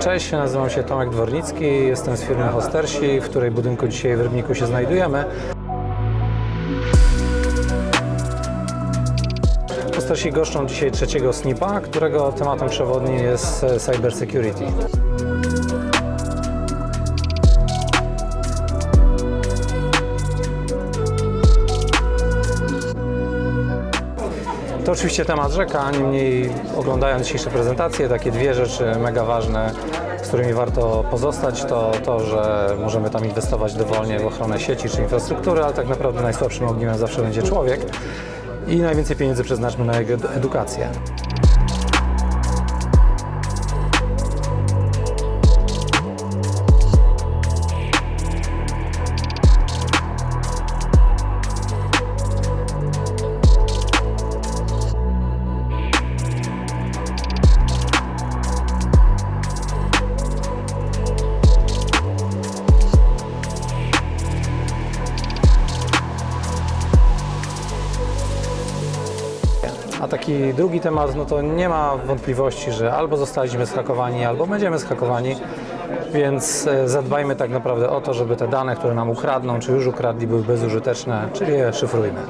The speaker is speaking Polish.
Cześć, nazywam się Tomek Dwornicki, jestem z firmy Hostersi, w której budynku dzisiaj w Rybniku się znajdujemy. Hostersi goszczą dzisiaj trzeciego SNIPa, którego tematem przewodnim jest e, To oczywiście temat rzeka, niemniej oglądając dzisiejsze prezentacje, takie dwie rzeczy mega ważne, z którymi warto pozostać, to to, że możemy tam inwestować dowolnie w ochronę sieci czy infrastruktury, ale tak naprawdę najsłabszym ogniwem zawsze będzie człowiek i najwięcej pieniędzy przeznaczmy na jego ed- edukację. A taki drugi temat, no to nie ma wątpliwości, że albo zostaliśmy zhakowani, albo będziemy zhakowani, więc e, zadbajmy tak naprawdę o to, żeby te dane, które nam ukradną, czy już ukradli, były bezużyteczne, czyli je szyfrujmy.